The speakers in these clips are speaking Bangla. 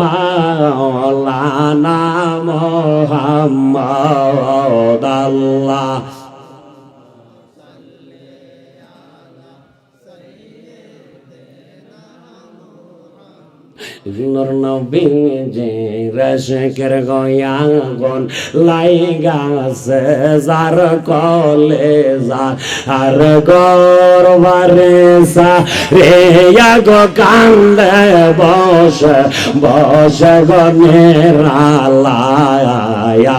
মাওলানা মোহাম্মদ আল্লাহ। নূর নবী যে রশকের গয়াগন লাই গাছে যার কলে যা আর গরবারে সা রে গো কান্দে বস বস গনের আল্লাহ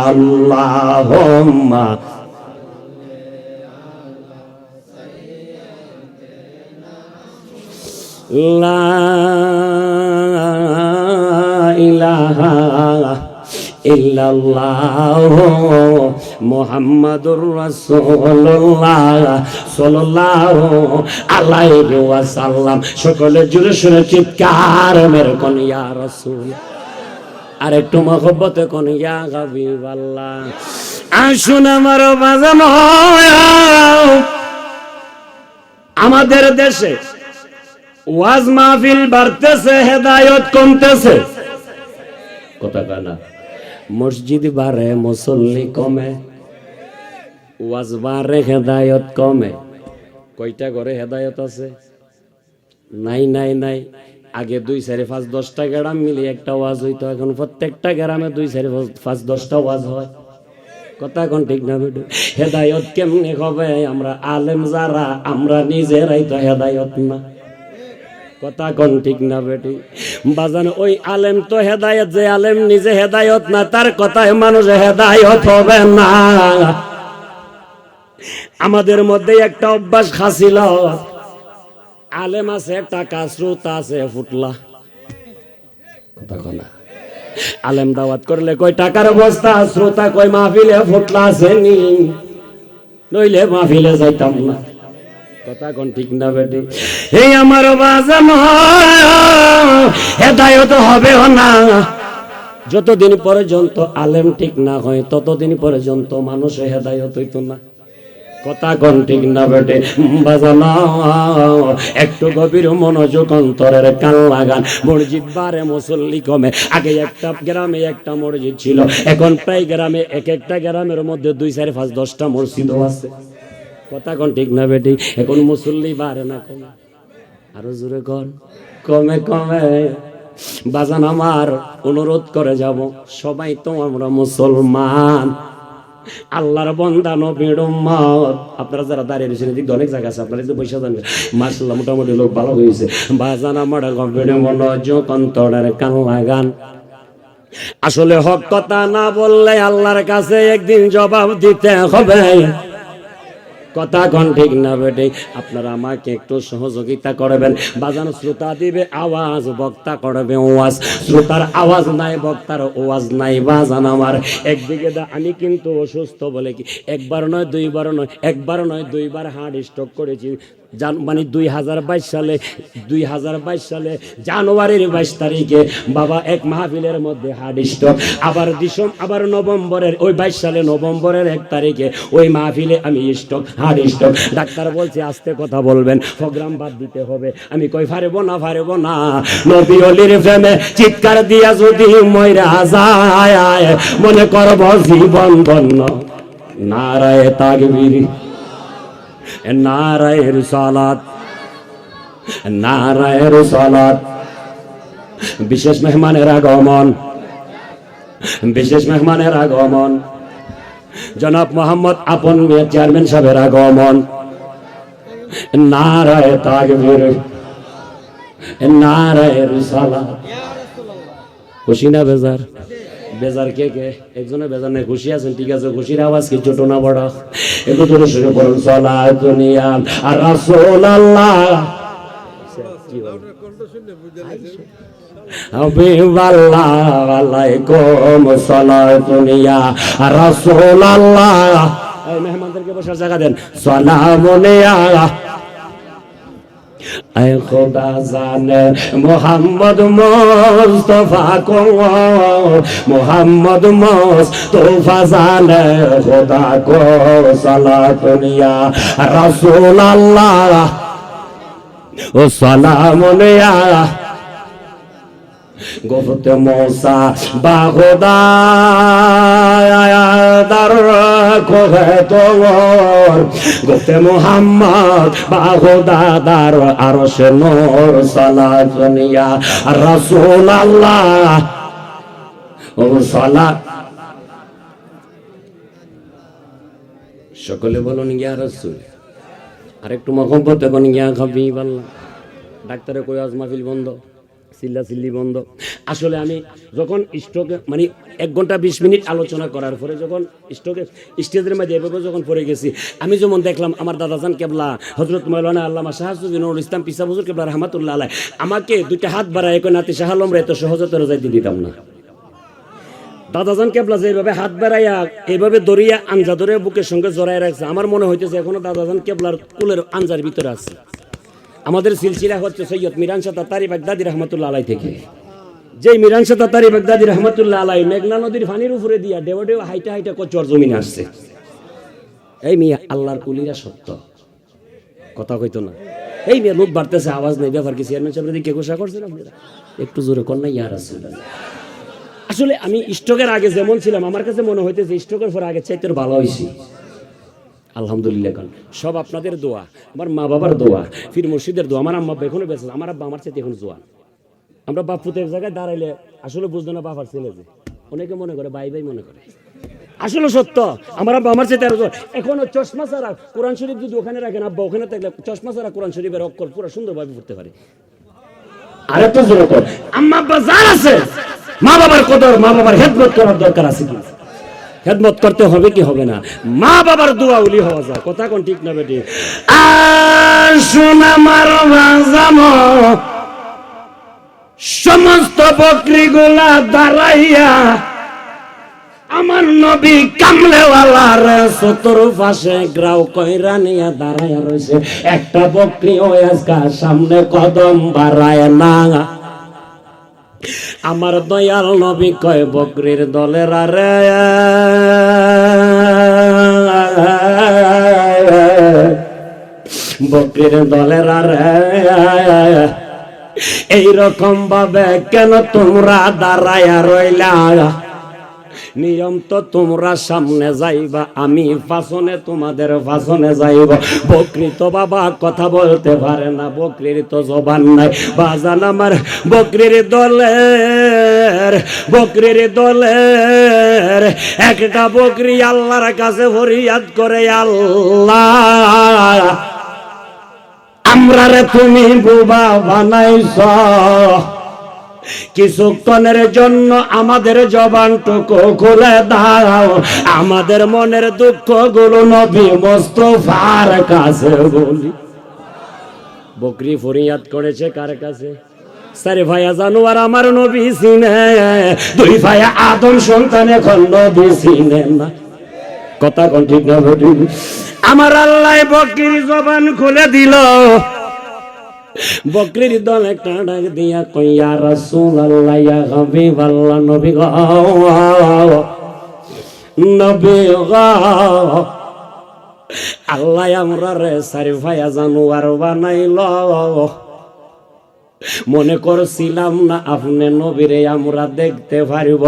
আল্লাহুম্মা। লা ইলাহা ইল্লাল্লাহ রাসূলুল্লাহ সাল্লাল্লাহু আলাইহি সকলে জুড়ে শুনে চিৎকার মেরে কোন, ইয়া রাসূল, আর একটু মহব্বতে কোন, ইয়া হাবিবাল্লাহ, আসুন আমার বাজান আমাদের দেশে ওয়াজ মাহফিল বাড়তেছে, হেদায়ত কমতেছে। কথা কানা মসজিদ বাড়ে মুসল্লি কমে, ওয়াজ বাড়ে হেদায়ত কমে। কয়টা ঘরে হেদায়ত আছে? নাই নাই নাই। আগে দুই, চারি, পাঁচ, দশটা গ্রাম মিলে একটা ওয়াজ হইতো, এখন প্রত্যেকটা গ্রামে দুই, চারি, পাঁচ- দশটা ওয়াজ হয়। কথা কোন ঠিক না বেটু হেদায়ত কেমনে হবে? আমরা আলেম যারা, আমরা নিজেরাই তো হেদায়ত না। কথা কোন ঠিক না বেটি বাজান, ওই আলেম তো হেদায়ত, যে আলেম নিজে হেদায়ত না, তার কথায় মানুষ হেদায়ত হবে না। আমাদের মধ্যে একটা অভ্যাস খাছিল। আলেম আছে, টাকা স্রোত আছে, ফুটলা। কথা আলেম দাওয়াত করলে কই টাকার অবস্থা শ্রোতা কই মাহফিলে ফুটলা আছে নি। নইলে মাহফিলে যাইতাম না। কথা কোন ঠিক না বেটি? এই আমার বাজান হেদায়ত হবে না? যতদিন পর্যন্ত আলেম ঠিক না হয়, ততদিন পর্যন্ত মানুষ হেদায়ত হইতো না। কথা কোন ঠিক না বেটে? একটু গভীর মনোযোগ অন্তরের কান লাগান। মসজিদ বারে মুসল্লি কমে। আগে একটা গ্রামে একটা মসজিদ ছিল, এখন প্রায় গ্রামে এক একটা গ্রামের মধ্যে দুই, চারি, পাঁচ, দশটা মসজিদও আছে। কথা কোন ঠিক না বেটি? এখন মুসল্লি বাড়ে না কমে। আরও জোরে কন। কমে কমে। বাজান আমার অনুরোধ করে যাব। সবাই তো আমরা মুসলমান। আল্লাহর বন্দা নবীর উম্মত। আপনারা যারা দাঁড়িয়ে রয়েছেন, এদিকে অনেক জায়গা আছে, আপনারা পয়সা দেন মাসাল্লাহ মোটামুটি লোক ভালো হয়েছে। বাজান আমার গভীর মনোযোগ, অন্তরের কান লাগান। আসলে হক কথা না বললে আল্লাহর কাছে একদিন জবাব দিতে হবে। কথা কন ঠিক না বেটে? আপনারা আমাকে একটু সহযোগিতা করবেন। বাজানো শ্রোতা দিবে, আওয়াজ বক্তা করবে ওয়াজ। শ্রোতার আওয়াজ নাই, বক্তার ওয়াজ নাই, বাজান আমার। একদিকে দা আমি কিন্তু অসুস্থ বলে কি? একবার নয়, দুইবার নয়, একবার নয়, দুইবার হার্ট স্ট্রোক করেছি। মানে দুই হাজার বাইশ সালে, দুই হাজার বাইশ সালে জানুয়ারির বাইশ তারিখে বাবা এক মাহফিলের মধ্যে হার্ট স্ট্রোক আবার দিসম আবার নভেম্বরের ওই বাইশ সালে নভেম্বরের এক তারিখে ওই মাহফিলে আমি স্ট্রোক হার্ট স্ট্রোক ডাক্তার বলছে, আস্তে কথা বলবেন, প্রোগ্রাম বাদ দিতে হবে। আমি কই পারব না পারব না। নবী অলির প্রেমে চিৎকার দিয়া যদি ময়রা যায়, মনে করব জীবন ধন্য। নারায় তাকবীর। নারায়ের সালাত নারায়ের সালাত বিশেষ মেহমানের আগমন, বিশেষ মেহমানের আগমন। জনাব মোহাম্মদ আপন মিয়া চেয়ারম্যান সাহেবের আগমন। নারায় তাকবীর নারায়ের সালাত খুশি না বেজার? বেজার কে কে? একজনে বেজার নেই, খুশি আছেন, ঠিক আছে, খুশির আওয়াজ কি ছোট না বড়। একটু জোরে সুরে পড়ুন সলা দুনিয়া, আর রাসূল আল্লাহ আলাইকুম সালাতুনিয়া রাসূল আল্লাহ এই মেহমানদেরকে বসার জায়গা দেন। সালামুনিয়া আয় খোদা জানে, মোহাম্মদ মোস্তফা কো মোহাম্মদ মোস্তফা জানে, খোদা কো সালাতুনিয়া রাসূল আল্লাহ ও সালামুনিয়া গফতে মৌসা দার কোহে তোর। গফতে মোহাম্মদ বাহুদা দার আরশ নূর সালাতুনিয়া রাসূল আল্লাহ ও সালা সকলে বলুন, ইয়া রাসূল। আরেকটু মহব্বত এখন ইয়া খাবি বললাম ডাক্তারে কই আজ মাহফিল বন্ধ? চিল্লা চিল্লি বন্ধ। আসলে আমি যখন স্ট্রোকে মানে এক ঘণ্টা বিশ মিনিট আলোচনা করার পরে যখন স্ট্রোকে স্টেজের মাঝে এভাবে যখন পড়ে গেছি, আমি যেমন দেখলাম আমার দাদাজান কেবলা হজরত মৌলানা আল্লামা শাহাজুদ্দিনুল ইসলাম, পিসা হুজুর কেবলা রহমাতুল্লাহ আলাই আমাকে দুইটা হাত বাড়ায় এখন নাতি শাহালম রে, এত সহজতে যাইতে দিতাম না। দাদাজান কেবলা যে এইভাবে হাত বেড়াইয়া এইভাবে দরিয়া আঞ্জা ধরে বুকের সঙ্গে জড়াই রাখছে, আমার মনে হইতেছে এখনও দাদাজান কেবলার কুলের আঞ্জার ভিতরে আছে। আমাদের সিলসিলা হচ্ছে সৈয়দ মিরান শাহ তাতারি বাগদাদি রহমতুল্লাহ আলাই থেকে। যেই মিরান শাহ তাতারি বাগদাদি রহমতুল্লাহ আলাই মেঘনা নদীর পানির উপরে দিয়া ডেও ডেও হাইটা হাইটা কচর জমিনে আসছে। এই মিয়া আল্লাহর কুলিরা সত্য। কথা কইতো না। এই মেয়ে লোক বাড়তেছে, আওয়াজ নেই, ব্যাপার কি? চেয়ারম্যান সাহেব দিকে ঘোষণা করছেন আপনারা? একটু জোরে না ইয়ার রাসূলুল্লাহ। আসলে আমি স্ট্রোকের আগে যেমন ছিলাম, আমার কাছে মনে হইতেছে স্ট্রোকের পর আগে চাইতে ভালো হয়েছি আলহামদুলিল্লাহ খান সব আপনাদের দোয়া, আমার মা বাবার দোয়া ফির মুর্শিদের দোয়া, আমার আম্মা এখনও বেঁচে আমার আব্বা আমার চাইতে এখন জোয়ান। আমরা বাপ পুতের জায়গায় দাঁড়াইলে আসলে বুঝতো না বাবার ছেলে যে। অনেকে মনে করে, ভাই ভাই মনে করে। আসলে সত্য, আমার আব্বা আমার চাইতে আরও এখনও চশমা ছাড়া কোরআন শরীফ যদি ওখানে রাখেন, আব্বা ওখানে থাকলে চশমা ছাড়া কোরআন শরীফের অক্ষর পুরো সুন্দরভাবে পড়তে পারে। আরেকটা জোরে আম্মা আব্বা যার আছে, মা বাবার কদর, মা বাবার হেদমত করার দরকার আছে কি? হেদমত করতে হবে কি হবে না? মা বাবার দোয়া উলি হওয়া যায়। কথা কোন ঠিক না বেটি? আমার বাজামো সমস্ত বকরিগুলা দাঁড়াইয়া আমার নবী কামলেওয়ালার সতর পাশে গ্রাও কইরা নিয়ে দাঁড়াইয়া রয়েছে একটা বকরি ওই আজকা সামনে কদম বাড়ায় না। আমার দয়াল নবী কয়, বকরির দলের আরে বকরির দলের আরে এইরকম ভাবে কেন তোমরা দাঁড়াইয়া রইলা? নিয়ম তো তোমরা সামনে যাইবা, আমি ফাসনে তোমাদের ফাসনে যাইব। বকরি তো বাবা কথা বলতে পারে না, বকরির তো জবান নাই। বাজান আমার বকরির দলের বকরির দলের। একটা বকরি আল্লাহর কাছে ফরিয়াদ করে, আল্লাহ। আমরা রে তুমি বুবা বানাইছ। কিছুক্ষণের জন্য আমাদের জবানটুকু খুলে দাও। আমাদের মনের দুঃখগুলো নবী মোস্তফার কাছে বলি। বকরি ফরিয়াদ করেছে কার কাছে? সারে ভাইয়া জানোয়ার আমার নবী সিনে দুই ভাইয়া আদম সন্তান এখন নবী সিনে না। কথা কোন ঠিক না আমার আল্লাহ বকরির জবান খুলে দিল। বকরির দল একটা ডাক দিয়া কইয়া রাসূল আল্লাহ ইয়া হাবিব আল্লাহ নবী গো নবী গো, আল্লাহ আমরা রে সারি ভাইয়া জানুয়ার বানাইল। মনে করছিলাম না আপনি নবীরে আমরা দেখতে পারিব।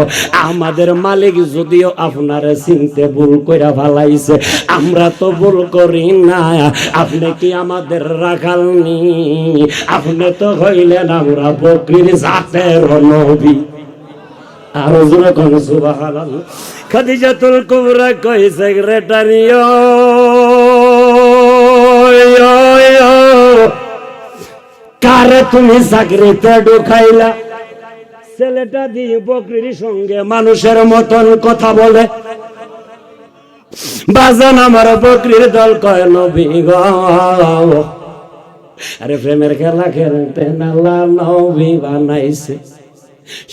আমাদের মালিক যদিও আপনারে চিনতে ভুল কইরা ফালাইছে, আমরা তো ভুল করি না। আপনি কি আমাদের রাখালনি আপনি তো হইলেন আমরা বকরির জাতের নবী। আরও কোন সুবহানাল্লাহ। খাদিজাতুল কুবরা কই সেক্রেটারিও কারে তুমি চাকরিতে ঢুকাইলা। ছেলেটা দিয়ে বকরির সঙ্গে মানুষের মতন কথা বলে। বাজান আমার বকরির দল কয়, নবী আরে প্রেমের খেলা খেলতে নালা নবী বানাইছে।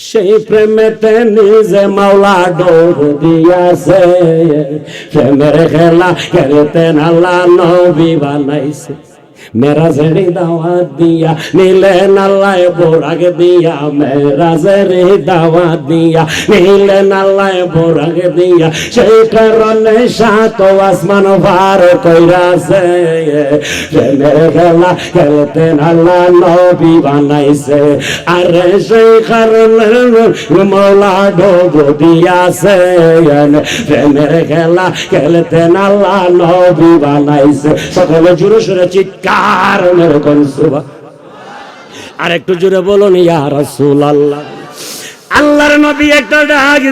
সেই প্রেমেতে নিজে মাওলা ডোব দিয়াছে। প্রেমের খেলা খেলতে নালা নবী বানাইছে। মেরাজের দাওয়াত দিয়া নিলেন আল্লাহ বোরাগ দিয়া, মেরাজের দাওয়াত দিয়া নিলেন আল্লাহ বোরাগ দিয়া, সেই কারণে সাত আসমান ভার কইরাছে। প্রেমের খেলা খেলতেন আল্লাহ নবী বানাইছে, আরে সেই কারণে মৌলা ডোবো দিয়াছে। প্রেমের খেলা খেলতেন আল্লাহ নবী বানাইছে। সকলে জুড়ে সুরে চিৎকার মেরে কোন আর একটু জোরে বলুন ইয়া রাসূলুল্লাহ। আল্লাহর নবী একটা ডাক